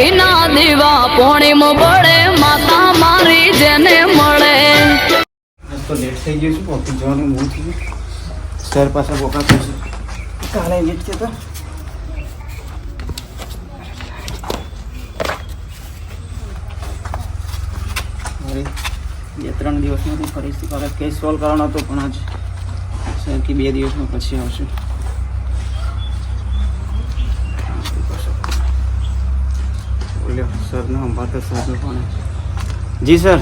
ઘીના દીવા પોણીમ પડે માતા મારી જેને મળે. તો લેટ થઈ ગયું છું ઓફિસ જવાનું મૂળ થઈ ગયું. સર પાસે બોકા થશે કાલે લેટ છે તો. બે ત્રણ દિવસમાંથી ફરીથી કેસ સોલ્વ કરવાનો હતો પણ આજ સર કે બે દિવસમાં પછી આવશે. સરને સંભાળતો જી સર.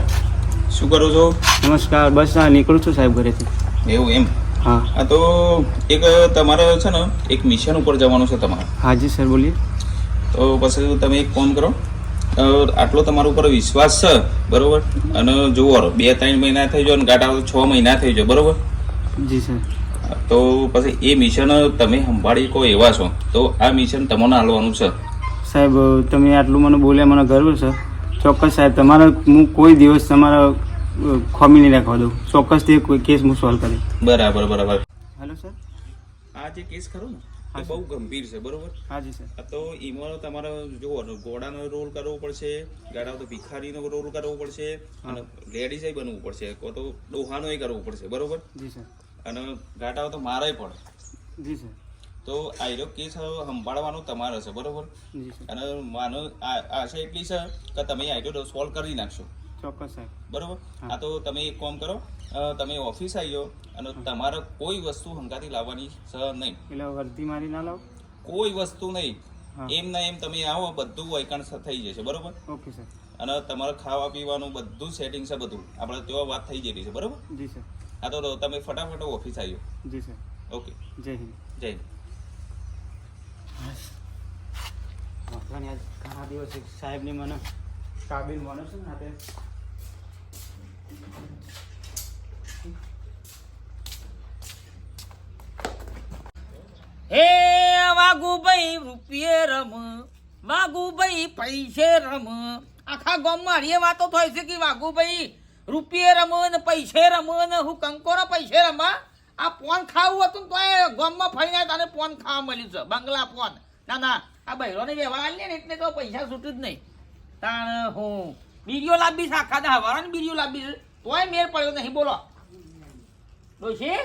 શું કરો છો? નમસ્કાર બસ આ નીકળું છું સાહેબ ઘરેથી. એવું એમ? હા. આ તો એક તમારે છે ને એક મિશન ઉપર જવાનું છે તમારે. હાજી સર બોલીએ. તો પછી તમે એક ફોન કરો. આટલો તમારા ઉપર વિશ્વાસ છે બરોબર? અને જુઓ બે ત્રણ મહિના થઈ જાય અને ગાટા છ મહિના થઈ જાય બરોબર? જી સર. તો પછી એ મિશન તમે સંભાળી કહો એવા છો. તો આ મિશન તમને હાલવાનું છે. સાહેબ તમે આટલું મને બોલ્યા મને ગર્વ છે. ચોક્કસ સાહેબ તમારા હું કોઈ દિવસ તમારા ખોમી નહીં રાખવા દઉં. ચોક્કસથી કોઈ કેસ હું સોલ્વ કરી બરાબર બરાબર. હેલો સર આ જે કેસ ખરો ને હા, એ બહુ ગંભીર છે બરોબર? હાજી સર આ તો એમાં તમારે ને ઘોડાનો રોલ કરવો પડશે ગાડા તો ભિખારીનો રોલ કરવો પડશે અને લેડીઝ બનવું પડશે કો તો ડોહાનો કરવું પડશે બરોબર? જી સર અને ગાટાઓ તો મારાય પડે. જી સર તો આયરો કેસ સંભાળવાનો તમારે છે બરોબર? અને માનો આ- આશા એટલી છે કે તમે આયરો સોલ્વ કરી નાખશો. ચોક્કસ સાહેબ. બરોબર. આ તો તમે એક કામ કરો તમે ઓફિસ આવ્યો અને તમારે કોઈ વસ્તુ હંગાથી લાવવાની છે નહીં. એટલે વર્ધી મારી ના લાવ? કોઈ વસ્તુ નહીં. એમ ના એમ તમે આવો બધું વૈકાણ થઈ જશે બરોબર? ઓકે સર અને તમારે ખાવા પીવાનું બધું સેટિંગ છે બધું. આપણે તેવા વાત થઈ જતી છે બરોબર? જી સર હા તો તમે ફટાફટ ઓફિસ આવ્યો જી સર ઓકે. જય હિન્દ. જય હિન્દ. સાહેબની મને હે વાઘુભાઈ રૂપિયે રમ, વાઘુભાઈ પૈસે રમ. આખા ગામમાં એ વાતો થાય છે કે વાઘુભાઈ રૂપિયે રમ ને પૈસે રમ ને હું કંકોરો પૈસે રમા? આ પોન ખાવું હતું ને તોય ગામમાં ફરીને તને પોન ખાવા મળ્યું છે. બંગલા પોન ના ના આ બૈરોને વ્યવહાર આલીએ ને એટલે તો પૈસા છૂટું જ નહીં. તાણ હું. બીડીઓ લાંબી છે આખા દા હવારાની બીડીઓ લાંબી છે. તોય મેર પડ્યો નહીં. બોલો. ડોશી?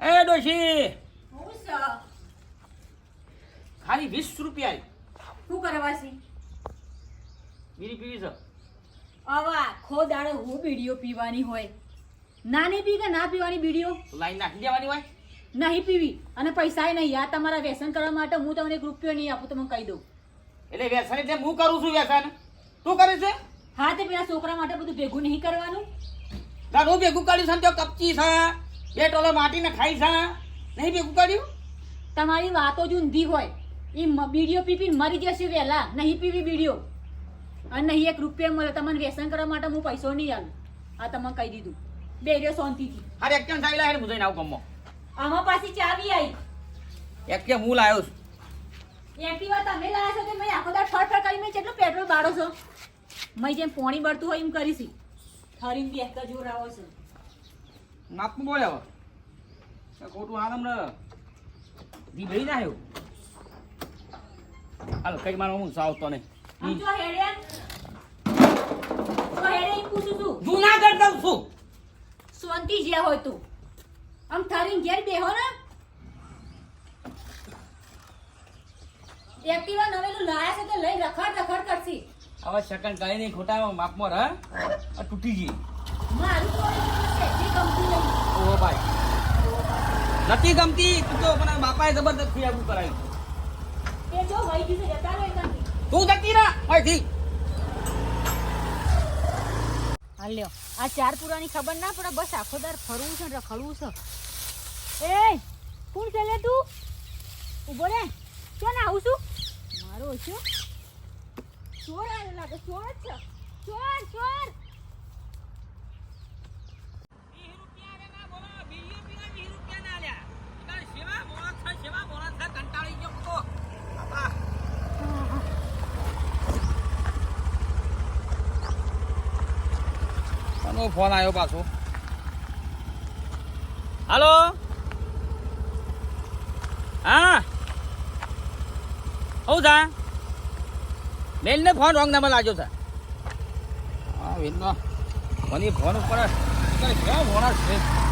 એ ડોશી. ખાલી વીસ રૂપિયા શું કરવાસી બીડી પીવી છે? હવે આખો દાડે હું બીડીઓ પીવાની હોય. નાની પી કે ના પીવાની બીડીઓ? લાઈન નાખી દેવાની હોય. નહીં પીવી. અને પૈસા નહીં આ તમારા વ્યસન કરવા માટે હું તમને એક રૂપિયો નહીં આપું તમને કહી દઉં એટલે વ્યસન એટલે હું કરું છું વ્યસન? તું કરે છે? હા તે પેલા છોકરા માટે બધું ભેગું નહીં કરવાનું. તારું ભેગું કર્યું છે તો કપચી છે બે ટોલો માટીને ખાઈ છે નહીં ભેગું કર્યું? તમારી વાતો જ ઊંધી હોય. એ બીડીઓ પી પીને મરી જશે વહેલા નહીં પીવી બીડીઓ. અને નહીં એક રૂપિયા મળે તમને વ્યસન કરવા માટે હું પૈસો નહીં આવું આ તમને કહી દીધું. બે રહ્યો શાંતિથી અરે એક્ટિવ સાઈ લાવે હું જઈને આવું ગમો આમાં પાછી ચાવી આવી એક્ટિવ હું લાવ્યો છું? એક્ટિવા તમે લાયા છો કે મેં આખો દાડ ફટ ફટ કરી મેં કેટલું પેટ્રોલ બાળો છો. મેં જેમ પોણી બળતું હોય એમ કરીશી. થરીને બેસતા જોર આવો છો. નાપનું બોલે હવે ખોટું આ તમને. દીભઈ ના આવ્યું હાલ કઈ મારો હું સાવતો નહીં. આમ જો હેડે તો હેડે પૂછું છું. જુનાગઢ દઉં છું. શાંતિ જે હોય તું. આમ થરીને ઘેર બેહો ને. એક્ટિવા નવેલું લાયા છે તો લઈ રખડ રખડ કરશી. હવે સેકન્ડ કઈ નહીં ખોટા માપમાં રહ. આ તૂટી ગઈ. મારું તો સેટી ગમતું નહીં. ઓહો ભાઈ. નથી ગમતી તું તો પણ બાપાએ જબરદસ્ત ફિયાગું કરાવી. એ જો ભાઈ જીસે જતા રહે તું જતી રહે અહીંથી. હાલ્યો. આ ચાર પુરાની ખબર ના પડે, બસ આખો દાર ફરવું છે ને રખડવું છે. એ, કોણ છે લે તું? ઊભો રે. ના આવું છું? મારો ઓછો ચોર આવ્યો લાગે, ચોર છે. ચોર ચોર. ફોન આવ્યો પાછો. હાલો? હો? જા. મેલને ફોન રોંગ નંબર લાગ્યો છે. હા વેલનો ફોની ફોન ઉપર ફોન છે?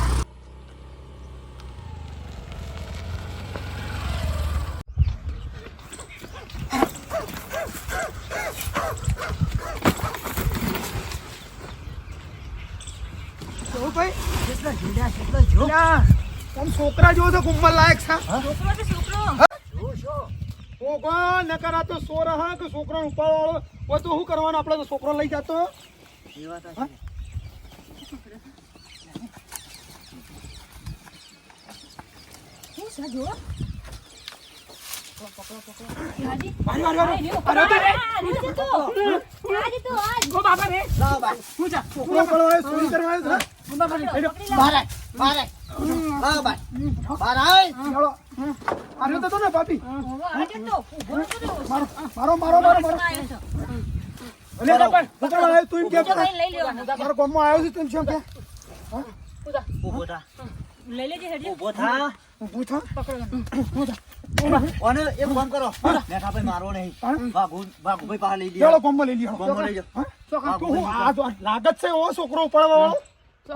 છોકરા જો છે કુંભર લાયક છે છોકરો તો છોકરો ઓગો નકર તો સોર હા કે છોકરો ઉપાડવાળો હોય તો શું કરવાનું આપણે તો છોકરો લઈ જતો શું છે જો છોકરો કરવા આવ્યો છે આર્યો તો તો ને પાપી. મારો મારો મારો મારો મારો. આવ્યો તું એમ કે. કે લઈ લેવાનું આવ્યો છે તું એમ કે. લઈ લેજે હેડજો. ઊભું થા. અને એક કામ કરો. મેઠા ભાઈ મારો નહીં. બાબુ બાબુ ભાઈ પાસે લઈ ચાલો લ્યો. ગામમાં લઈ લ્યો. લઈ. હા? હું લાગત છે ઓ છોકરો પડવા વાળો.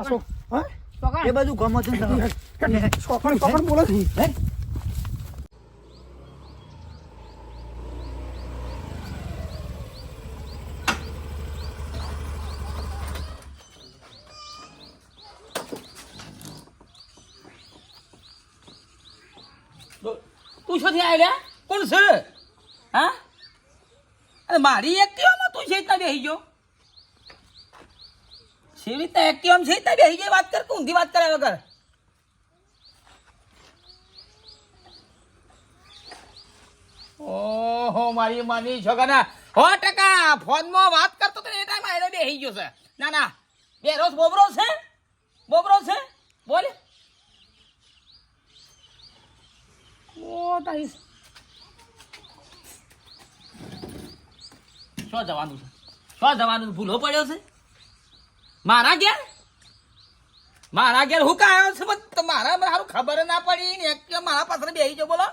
છો- હા? એ બધું ગમો છે છોકરો તું શું થયા લ્યા? કોણ છે? હા? મારી એક્ટિવામાં તું છે ત્યાં બેસી ગયો? છે રીતના એક્ટિવામાં છે તે બે ગઈ, વાત કર, તું ઊંધી વાત કરે વગર. ઓહો, મારી માની છોકરા હો, ટકા, ફોનમાં વાત કરતો તો એ ટાઈમ આયરો બેસી ગયો છે. ના ના બેરોસ બોબરો છે? બોબરો છે? બોલે. ઓ તાઈ શું જવાનું છે? શું જવાનું? ભૂલો પડ્યો છે? મારા ઘેર? મારા ઘેર હું કાયો છે? મારા સારું ખબર ના પડી ને કે મારા પાછળ બેસી જો બોલો.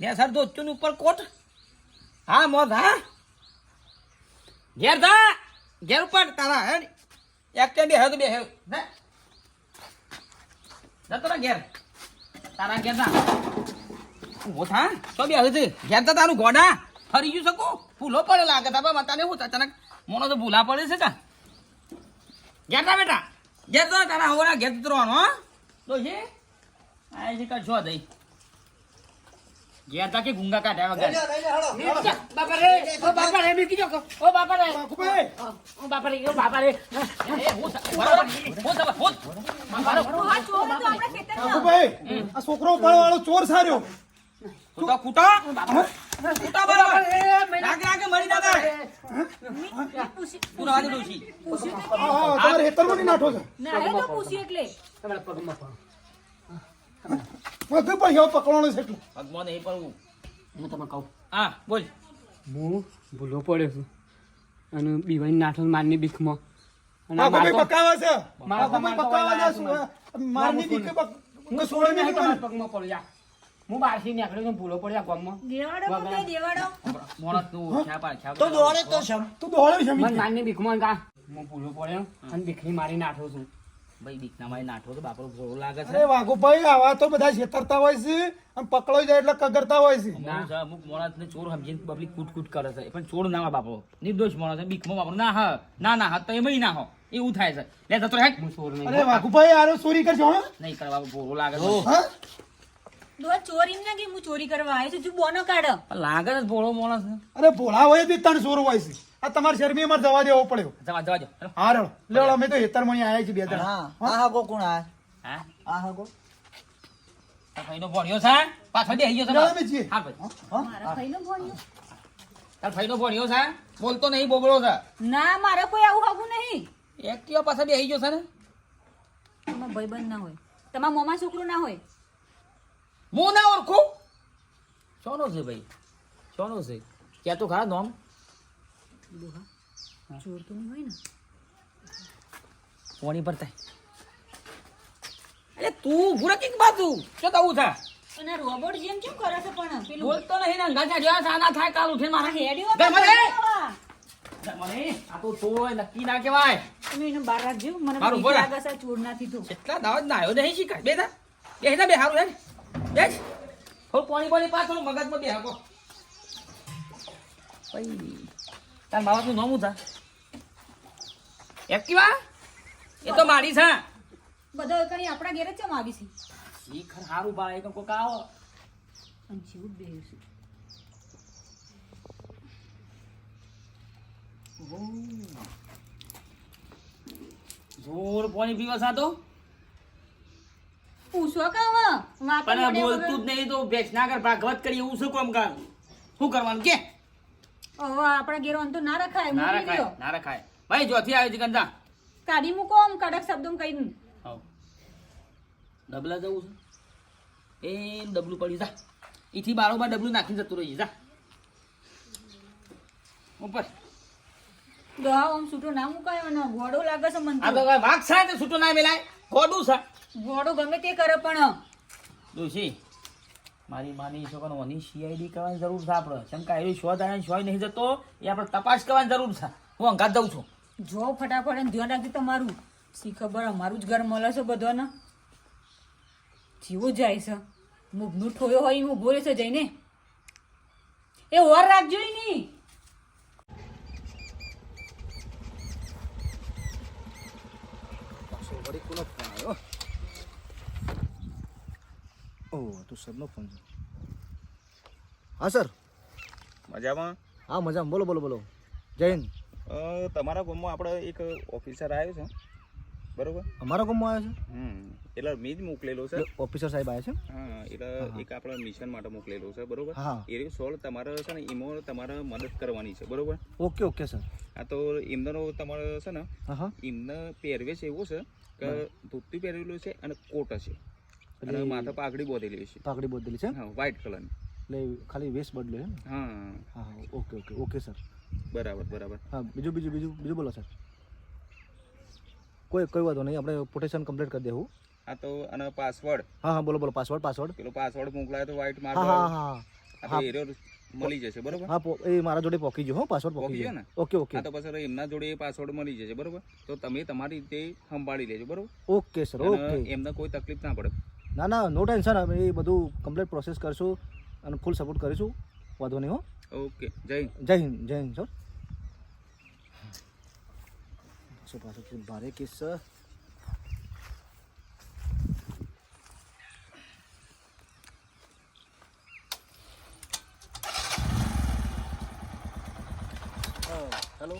ને સર દોસ્તું ઉપર કોટ. હા મોત હા ઘેર થા ઘેર ઉપર તારા હે એક બે હે તો બે હે. જતો ઘેર. તારા ઘેર થા થા. તો બે હવે ઘેર તો તારું ગોડા. ફરી ગયું શકું ભૂલો પડે લાગે તા બા તને હું અચાનક મોનો તો ભૂલા પડે છે કા? ઘેર તા બેટા. ઘેર તો તારા હોરા ઘેર ઉતરવાનો હા. તો છે આ છે કા જો દઈ. ઘેર તા કે ગુંગા કાઢ્યા વગર બાપા રે ઓ બાપા રે મી કીજો ઓ બાપા રે ઓ બાપા રે ઓ બાપા રે એ હું હું હું બરાબર આ ચોર તો આપણા ખેતરમાં. બાપુભાઈ આ છોકરો ઉપાડવાળો ચોર સાર્યો. કૂટો કૂટો કૂટો બરાબર. લાગે આગે મરી ના જાય તું રાજ દોશી હા હા તમારે હેતરમાં નહીં નાઠો છે. ના એ તો પૂછી એટલે. પગ પર હેવ પકડવાનો છે એટલે. પગમાં નહીં પણ હું તમને કહું. હા બોલ. હું ભૂલો પડ્યો છું. અને બીવાઈ નાઠો મારની બીકમાં અને આ પકાવા છે. મારતો પકાવા જશું મારની નહીં પગમાં પડ્યો. હું બહારથી નીકળ્યો તો ભૂલો પડ્યા ગામમાં. દેવાડો કે દેવાડો. મોણસ તું ખ્યા પાડ ખ્યા તો દોડે તો સમ તું દોડે છે મન નાની બીકમાં કા હું ભૂલો પડ્યો? અને બીકની મારી નાઠો છું. ભાઈ દીકના મારી નાઠો તો બાપરો ભોળો લાગે છે. અરે વાઘુભાઈ આવા તો બધા છેતરતા હોય છે અને પકડાઈ જાય એટલે કગરતા હોય છે. ના છે, અમુક માણસ ને ચોર સમજીને પબ્લિક કૂટ કૂટ કરે છે. પણ ચોર ના બાપરો નિર્દોષ માણસ છે બીકમાં બાપરો ના હા ના ના હા તો એમાં ના હો. એવું થાય છે. લે જતો રહે. હું ચોર નહીં અરે વાઘુભાઈ આરો ચોરી કરજો હા. નહીં કરવા ભોળો લાગે છે. હા ચોરી ના કે હું ચોરી કરવા આવ્યો છું. તું બોનો કાઢ. લાગે છે ભોળો માણસ અરે ભોળા હોય તે ત્રણ ચોર હોય છે. આ તમારે શરમી અમારે જવા દેવો પડ્યો. જવા જવા દો. હા રેડો. અમે તો હેતરમાં મણી આવ્યા છીએ બે જણા. હા. આ હાગો કોણ આ. હા? આ હાગો તાર ભાઈનો ભણ્યો છે પાછળ બેસી ગયો છે ના, અમે છીએ. હા ભાઈ. મારા ભાઈનો ભણ્યો તાર ભાઈનો ભણ્યો છે બોલતો નહીં બોબડો છે. ના મારે કોઈ આવું હાગું નહીં. એક્ટિવા પાછળ બેસી ગયો છે ને? તમારા ભાઈબંધ ના હોય. તમારા મોમાં છોકરું ના હોય. હું ના ઓળખું? સોનો છે ભાઈ. સોનો છે. ક્યાં તો ખરા નોમ? ચોર તો નહીં હોય ને પોણી પર થાય? એટલે તું ભૂરા કંઈક બાજુ. શું કહું છે અને રોબોટ જેમ કેમ કરે છે પણ પેલું? બોલતો નહીં ને અંગા ચડ્યા સાના થાય કાલ ઉઠીને મારા મને આ તો તોય નક્કી ના કહેવાય. એને બહાર રાખજો. મને બીક લાગે છે ચોર નાથી તો કેટલા દાવત ના આવ્યો નહીં શીખાય બે તા બે ના બે હારું હે બે થોડું પાણી પાણી પા થોડું મગજમાં બે હાકો. ભાઈ તાર બાબા નામ થા એક્ટિવા? એ તો મારી છે. બધા આપણા ઘેર જ ચમ આવી છે. ઈ ખર હારું ભાઈ તો કોક આવો. અને જેવું બેહ્યું છે. જોર પાણી પીવા સાતો પૂછો કામ વાતો પણ બોલતું જ નહીં તો ભેંસ ભાગવત કરી એવું શું કામ શું કરવાનું? કે? હવે આપણા ઘેર વાંધો ના રખાય ના રખાય ના રખાય. ભાઈ જોથી આવ્યો છે કંદા કાઢી મૂકો આમ કડક શબ્દોમાં કહીને આવ ડબલા જવું છે? એ ડબલું પડી જા. એથી બારોબાર ડબલું નાખીને જતું રહી જા. ઉપર. દવા આમ છૂટો ના મુકાયો ને ઘોડો લાગે છે મને આ તો. વાઘ છૂટો ના મેલાય. ગોડું છે. ગોડું ગમે તે કરે પણ. દોશી મારી માની છોકરાનો ઓની સીઆઈડી કરવાની જરૂર છે આપણે કેમ કે એ શોધ આવે શોધ નહીં જતો એ આપણે તપાસ કરવાની જરૂર છે. હું અંગાત દઉં છું. જો ફટાફટ અને ધ્યાન રાખજો તમારું. શી ખબર અમારું જ ઘર મળે છે બધાને? જીવો જાય છે. મુભનું ઠોયો હોય હું બોલે છે જઈને. એ ઓર રાખજો ય નહીં ઓહ તો સરનો ફોન છે હા સર મજામાં? હા મજામાં. બોલો બોલો બોલો. જય હિન્દ તમારા ગામમાં આપણે એક ઓફિસર આવ્યો છે. બરોબર? અમારા ગામમાં આવ્યા હમ. એટલે મેં જ મોકલેલો છે. છે ઓફિસર સાહેબ આવ્યા છે? હા એટલે એક આપણા મિશન માટે મોકલેલો છે બરોબર. એ સોળ તમારે છે ને એમાં તમારે મદદ કરવાની છે બરોબર? Okay okay sir. આ તો એમનો તમારે છે ને એમને પહેરવેશ એવો છે કે ધોતી પહેરેલું છે અને કોટ છે અને માથે પાઘડી બોધેલી છે પાકડી બોધેલી છે હા વ્હાઈટ કલરની એટલે ખાલી વેશ બદલો એમ? હા. હા હા ઓકે ઓકે ઓકે સર બરાબર બરાબર. હા બીજું બીજું બીજું બીજું બોલો સર કોઈ કોઈ વાંધો નહીં આપણે પોટેશન કમ્પ્લીટ કરી દેવું. આ તો અને પાસવર્ડ હા હા બોલો બોલો પાસવર્ડ પાસવર્ડ પેલો પાસવર્ડ મોકલાયો તો વ્હાઈટ માર્ક હા હા હા. હા. એરિયો મળી જશે બરોબર? હા એ મારા જોડે પોકી જો હો પાસવર્ડ પોકી ગયો. ને? Okay okay. તો પછી એમના જોડે એ પાસવર્ડ મળી જશે બરોબર? તો તમે તમારી રીતે સંભાળી લેજો બરોબર? Okay sir okay. એમને કોઈ તકલીફ ના પડે. ના ના નો ટેન્શન અમે એ બધું કમ્પ્લીટ પ્રોસેસ કરશું અને ફૂલ સપોર્ટ કરીશું. વાંધો નહીં હો. ઓકે જય હિન્દ. જય હિન્દ જય હિન્દ સર. ભારે કેસ સર. હેલો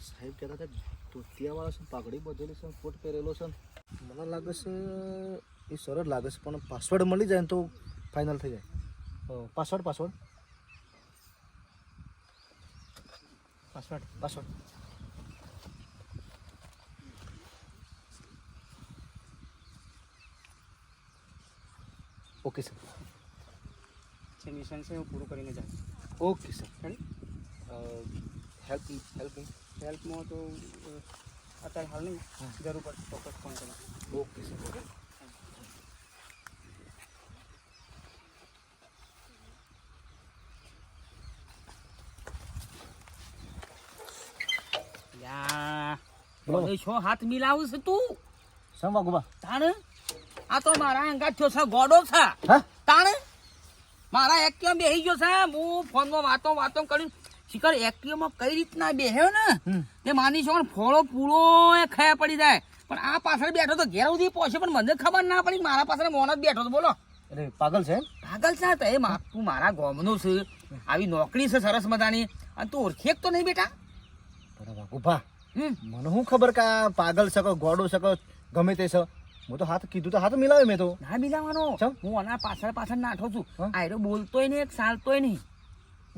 સાહેબ કહેતા હતા ધોતિયાવાળો છે પાઘડી બધેલી છે કોટ પહેરેલો છે મને લાગે છે એ સરળ લાગે છે પણ પાસવર્ડ મળી જાય ને તો ફાઇનલ થઈ જાય. Password. Password. Password password. Okay sir જે મિશન છે હું પૂરું કરીને જાય ઓકે સર હેલ્પ હેલ્પ હેલ્પમાં તો અ, અત્યારે હાલ નહીં જરૂર પડશે ચોક્કસ ફોન કરો ઓકે સર ઓકે યા બોલો. બોલે છો હાથ મિલાવું છે તું સમ વાગુબા તાણ આ તો મારા અંગા થયો છે ગોડો છે. તાણે? મારા એક્ટિવા બેસી ગયો છે. હું ફોનમાં વાતો વાતો કરી શિખર એક્ટિવામાં કઈ રીતના બેહ્યો ને? તે માની છો ફોળો પૂરો એ ખાયા પડી જાય. પણ આ પાછળ બેઠો તો ઘેર સુધી પહોંચે પણ મને ખબર ના પડી. મારા પાછળ મોન જ બેઠો તો બોલો. અરે પાગલ છે? પાગલ છે તો. એ તું મારા ગોમનો છે. આવી નોકરી છે સરસ મજાની. અને તું ઓળખેક તો નહીં બેટા. બરાબર ઊભા. મને શું ખબર કે પાગલ શકો ગોડો શકો ગમે તે છે? હું તો હાથ કીધું તો હાથ મિલાવે મેં તો. ના મિલાવાનો ચમ? હું આના પાછળ પાછળ નાઠો છું? આયરો બોલતોય નહીં એક સાલતોય નહીં.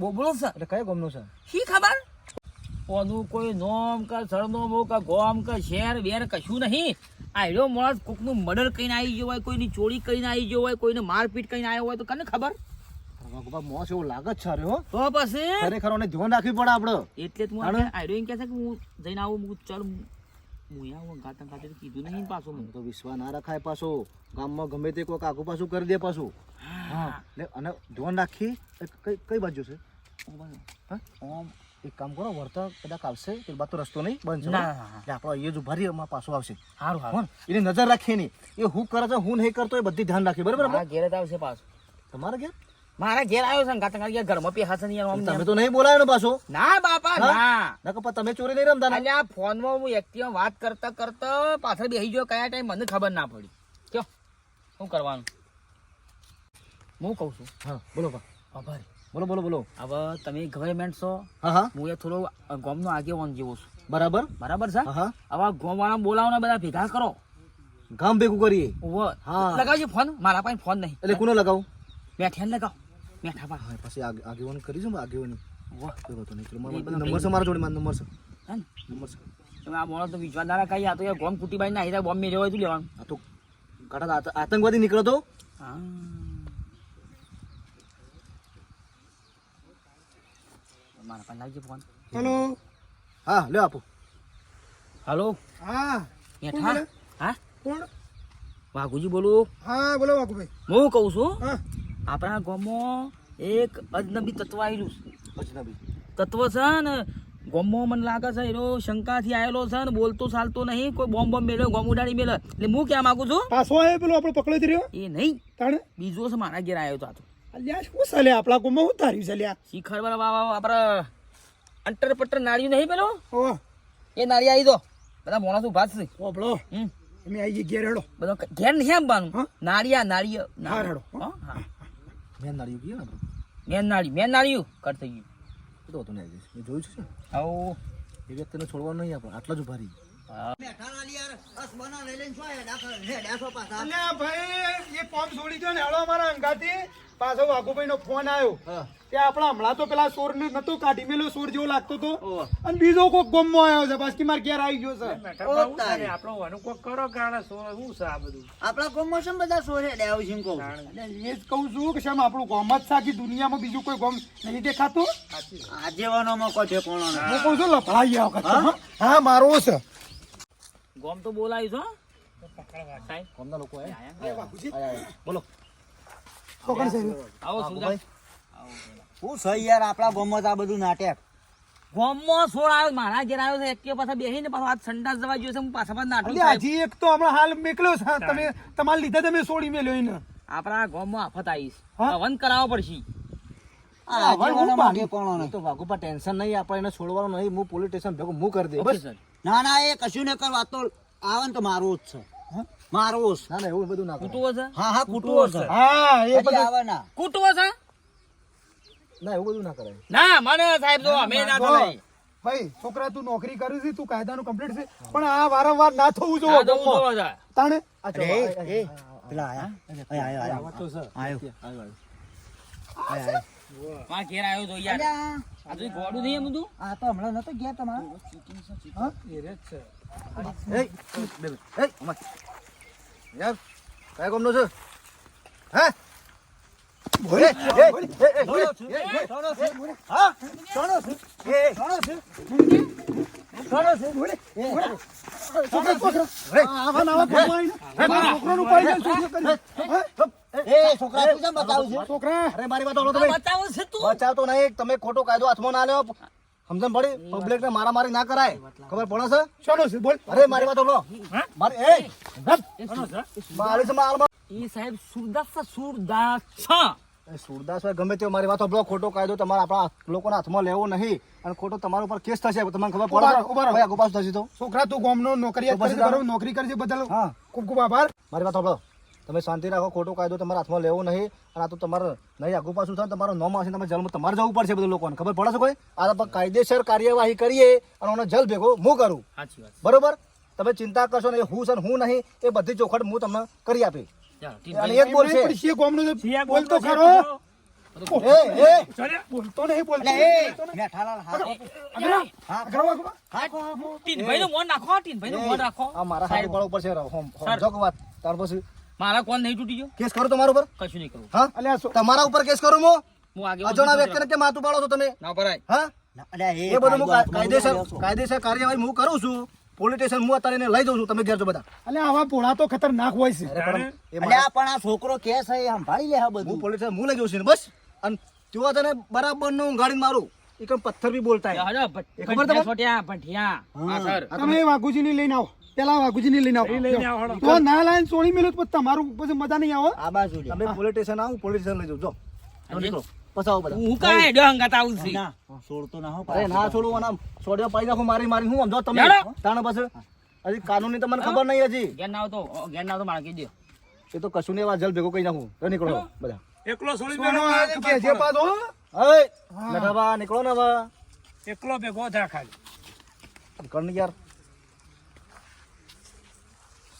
બોબળો છે. એટલે કયો ગમનું છે? શી ખબર? ઓનું કોઈ નોમ કે સરનામું કે ગોમ કે શેર બેર કશું નહીં. આયરો માણસ કોકનું મર્ડર કરીને આવી ગયો હોય કોઈની ચોરી કરીને આવી ગયો હોય કોઈને મારપીટ કરીને આવ્યો હોય તો કને ખબર? મોસ એવું લાગે છે અરે હો. તો પછી? ખરેખર ધ્યાન રાખવી પડે આપણે એટલે જ હું હાલો. એમ કહે છે કે હું જઈને આવું હું ચાલ હું ગાતા કીધું નહીં પાછું તો વિશ્વાસ ના રખાય પાછો. ગામમાં ગમે તે કોઈક આગુ પાછું કરી દે પાછું. હા. અને ધ્યાન રાખી એ કઈ કઈ બાજુ છે? હા? ઓમ એક કામ કરો વળતર કદાચ આવશે તે બાદ તો રસ્તો નહીં બંધ ના. એટલે આપણે અહીંયા જો ભરી એમાં પાછો આવશે. સારું હો એની નજર રાખીએ નહીં. એ હું કરે છે હું નહીં કરતો એ બધી ધ્યાન રાખી બરાબર ઘેર આવશે પાછું. તમારે ઘેર? મારા ઘેર આવ્યો છે ગાતા ગાતે ઘરમાં પે હસન યાર તમે તો નહીં બોલાયો ને પાછો. ના બાપા? ના. નકર તમે ચોરી નહીં રમતા અલ્યા ફોનમાં હું એકટીવા વાત કરતા કરતા પાછળ બેહી ગયો કયા ટાઈમ મને ખબર ના પડી. કયો? શું કરવાનું? હું કહું છું. હા બોલો. આભાર બોલો બોલો બોલો. હવે તમે ગવર્મેન્ટ છો હા હા. હું એ થોડો ગોમનો આગેવાન જેવો છું. બરાબર. બરાબર છે? હવે ગોમ વાળા બોલાવો ને બધા ભેગા કરો. ગામ ભેગું કરીએ. લગાવજો ફોન. મારા પાસે ફોન નહીં. એટલે કોનો લગાવું? મેઠિયાને લગાવ. મેઠા પા હા પછી આગે- કરીશું આગેવાની. ઊભો કોઈ નહીં ચલો, મારો એ બધું નંબર છે મારા જોડે મારો નંબર છે. હે નંબર છે. તમે આ મોણસ તો વિશ્વાસ ના કઈ આ તો ગોમ કુટીબાઈ ના હીરા બોમ્બ મેળવ્યો હતું લેવાનું. આ તો કાઢા આતંકવાદી નીકળ્યો તો? હા. મારા પાસે લાગજો ફોન. હેલો. હા લ્યો આપો. હલો? હા. મેઠા હા? કોણ? વાઘુજી બોલું? હા બોલો વાઘુભાઈ. હું કહું છું? હા. આપણા ગામમાં એક અજનબી તત્વ આવેલું છે. અજનબી. તત્વ છે ને ગોમમાં મને લાગે છે એનો શંકાથી આવેલો છે ને બોલતો ચાલતો નહીં કોઈ બોમ્બ બોમ્બ મેળ્યો ગોમ ઉડાડી મેળ્યો એટલે હું ક્યાં માગું છું? પાછો આવ્યો પેલો આપણો પકડો રહ્યો એ નહીં. તાણે? બીજો છે મારા ઘેર આવ્યો હતો અલ્યા શું ચાલે આપણા ગુમમાં શું તાર્યું છે અલ્યા? શિખર વાળા આપણે અંટર પટ્ટર નાળિયું નહીં પેલો? એ નાળી આવી દો. બધા માણસ ઊભા જ છે? ઓબળો હમ. અમે આવી ગઈ ઘેર હેડો. બધો ઘેર નહીં આવવાનું હા? નાળિયા નાળિય હા, રેડો. હા. હા મેં નાળિયું કહીએ આપણે? મેન નાળી મેન નાળિયું કટ થઈ ગયું. તો હતું ને જોયું છે ને. આવું. એ વ્યક્તિને છોડવાનું નહીં આપણે આટલા જ ઊભા ભાઈ એ કોમ છોડી દો ને. હેડો અમારા અંગાથી પાછો વાઘુભાઈ નો ફોન આવ્યો કે આપણા હમણાં તો પેલા સોર ને નતો કાઢી મેલો સોર જેવો લાગતો હતો અને બીજો કોક ગમો આવ્યો છે. પાછી મારે ઘેર આવી ગયો છે. આપણા ગામમાં છે ને બધા સોરે લે આવું છે એમ કહું એટલે એ જ કહું છું કે શેમ આપણું ગોમ જ સાચી દુનિયામાં બીજું કોઈ ગોમ નહીં દેખાતું. માં કોઈ ઠેકોણો નહીં હું કહું છું લફડાઈ હા? હા. મારો છે. ગોમ તો બોલાયું છો સાહેબ. ગામના લોકો. બોલો. આવો શું છે યાર આપણા ગામમાં આ બધું નાટક? ગોમમાં સોળ આવ્યો મારા ઘેર આવ્યો છે એક પાછા બેસીને પાછો આજ સંડાસ જવા જોઈએ છે હું પાછા પાછા નાટક અલ્યા એક તો હમણાં હાલ મેકલ્યો છે તમે તમારા લીધે તમે છોડી મેલ્યો એને. આપણા ગોમમાં આફત આવીશ હા? હવન કરાવવો પડશે. તો વાઘુ પર ટેન્શન નહીં આપણે એને છોડવાનું નહીં હું પોલીસ સ્ટેશન ભેગું હું કરી દે ના ના એ કશું ને કરવા તો આવે ને તો મારો જ છે. મારો જ. ના ના એવું બધું ના કરો કૂટવો છે હા હા કૂટવો છે હા એ બધું આવે ના કૂટવો છે ના એવું બધું ના કરાય. ના મને સાહેબ જો અમે ના થાય ભાઈ છોકરા તું નોકરી કરી છે તું કાયદાનું કમ્પ્લીટ છે પણ આ વારંવાર ના થવું જોવો. તાણે? પેલા આયા. આયા આયા. આય. આયો. મારા ઘેર આવ્યો તો યાર. આ તો ગોડું નહીં એમ બધું? આ તો હમણાં નતો ગયા તમારે? એય, બે મિનિટ. એય, ઉમર. યાર કયા ગામનો છે? હે? બોલ. એ, એ, એ, એ. એ, એ, હા? એ, એ, કરી. હા? એ તું બતાવું છું. મારી કાયદો હાથમાં ના લ્યો સમજણ પડી પબ્લિક ને મારામારી ના કરાય ખબર પડે છે શાનો બોલ અરે મારી વાત મારી એ મારી માર માર. સાહેબ સુરદાસ સુરદાસ સુરદાસ ગમે તે મારી વાત સાંભળો ખોટો કાયદો તમારા આપણા લોકોના હાથમાં લેવો નહીં અને ખોટો તમારા ઉપર કેસ થશે તમને ખબર પડે ઊભા ભાઈ આગુ પાછું થશે તો? છોકરા તું ગોમનો નોકરિયાત તો પછી કરી છે, તારે? બરોબર? નોકરી કરજે બદલ હા. ખૂબ ખૂબ આભાર. મારી વાત સાંભળો. તમે શાંતિ રાખો ખોટો કાયદો તમારા હાથમાં લેવો નહીં અને આ તો તમારે નહીં આગુ પાછું થાય? તમારો નોમ આવશે તમે જેલમાં તમારે જવું પડશે બધું લોકોને. ખબર પડે છે કોઈ? આ તો કાયદેસર કાર્યવાહી કરીએ અને ઓનો જલ ભેગો હું કરું. સાચી વાત. બરોબર? તમે ચિંતા કરશો ને એ હું છે હું નહીં એ બધી ચોખડ હું તમને કરી આપી ચાલો અને એક બોલશે? બોલતો ખરો. મારા કોણ નહીં તૂટી ગયો કેસ કરું તમારા ઉપર કશું નહીં કરવું હા તમારા ઉપર કેસ કરું હું વ્યક્તિ અજાણા વ્યક્તિને કેમ હાથ ઉપાડો છો તમે ના ભરાય હા એ બધું કાયદેસર કાયદેસર કાર્યવાહી હું કરું છું પોલીસ સ્ટેશન હું અત્યારે એને લઈ જઉં છું તમે ઘેર છો બધા. એટલે આવા પોળા તો ખતરનાક હોય છે. એટલે પણ એ મારા- અલ્યા, પણ આ છોકરો કે છે એ સંભાળી લે બધું. પોલીસ સ્ટેશન હું લઈ જઉં છું બસ. અને તેઓ તને બરાબરનું ગાડી મારું એ પથ્થર બી બોલતા ખબર તમને? ભઠિયા છોટ્યા, ભઠિયા. હા, સર. તમે વાઘુજીની લઈને આવો. પેલા વાઘુજીની લઈને આવો. તો ના લાઈન સોળી મેલું પત્તા પછી તમારું પછી મજા નહીં આવે. આ બાજુ. તમે પોલીસ સ્ટેશન આવું પોલીસ સ્ટેશન લઈ જાઉં જો. નીકળો. પસાવો બધા. હું કાય હેડ્યો હંગાત આવું ના છોડતો ના હો અરે ના છોડવું આના છોડ્યો પાડી નાખું મારી મારી હું સમજો તમે. તાણ પાસે હજી કાનૂની તમને ખબર નહીં હજી. ઘેર ના તો ઘેર ના આવતો માણ દો એ તો કશું ને વાત જલ ભેગો કઈ નાખું. તો નીકળો બધા. સોનો આવે કે જે પાછો? હે લખાવા નીકળો ને હવે. એકલો ભેગો થા ખાલી. નીકળ યાર.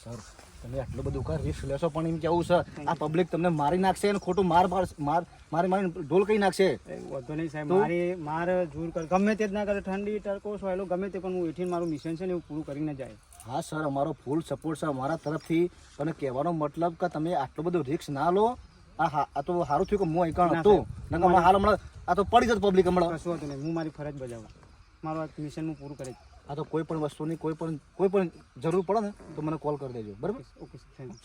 સર. તમે આટલું બધું કર રિસ્ક લેશો પણ એમ કેવું છે? આ પબ્લિક તમને મારી નાખશે અને ખોટું માર માર માર મારી ઢોલ કરી નાખશે. વાંધો નહીં સાહેબ મારી મારે જૂર કર ગમે તે જ ના કરે ઠંડી ટરકો સોયલો ગમે તે પણ હું એઠીને મારું મિશન છે ને એવું પૂરું કરીને જાય. હા સર અમારો ફૂલ સપોર્ટ છે અમારા તરફથી. પણ કહેવાનો મતલબ કે તમે આટલું બધું રિસ્ક ના લો. આ હા આ તો સારું થયું કે હું અહીં હતો. નકર હાલ હમણાં આ તો પડી જત પબ્લિક હમણાં. કશું હતું નહીં હું મારી ફરજ બજાવું. મારું આ મિશન હું પૂરું કરી આ તો કોઈ પણ વસ્તુની કોઈ પણ કોઈ પણ જરૂર પડે ને તો મને કોલ કરી દેજો. બરાબર? ઓકે થેન્ક યુ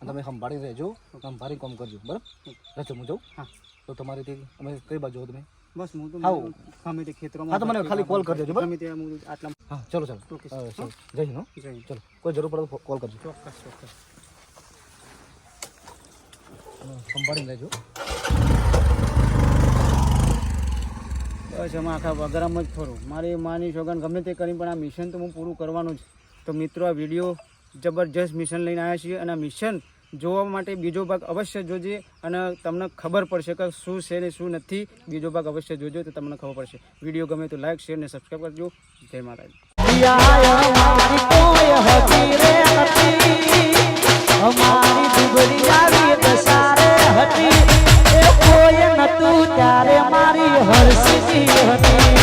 અને તમે સંભાળી રહેજો. સંભાળી કામ કરજો. બરાબર? રચો હું જાઉં? હા. તો તમારી તે અમે કઈ બાજુ હો તમે? બસ હું તો આવો. ગમે તે ખેતરમાં હા, તો મને ખાલી કોલ કરી દેજો, બરાબર? ત્યાં હું આટલા હા ચલો ચલો. ઓકે, ચલો. જય હિન્દ જય હિન્દ. ચલો. કોઈ જરૂર પડે તો કોલ કરજો. ચોક્કસ ચોક્કસ. અને સંભાળીને બસ આખા વગરામાં જ ફરું. મારી માની સોગન ગમે તે કરીને, પણ આ મિશન તો હું પૂરું કરવાનું જ. તો મિત્રો, આ વીડિયો જબરજસ્ત મિશન લઈને આવ્યા છીએ અને આ મિશન જોવા માટે બીજો ભાગ અવશ્ય જોજે અને તમને ખબર પડશે કે શું છે ને શું નથી. બીજો ભાગ અવશ્ય જોજો તો તમને ખબર પડશે. વીડિયો ગમે તો લાઈક શેર ને સબસ્ક્રાઈબ કરજો. જય માતાજી. એ કોઈ નતું ત્યારે મારી હર્ષની હતી.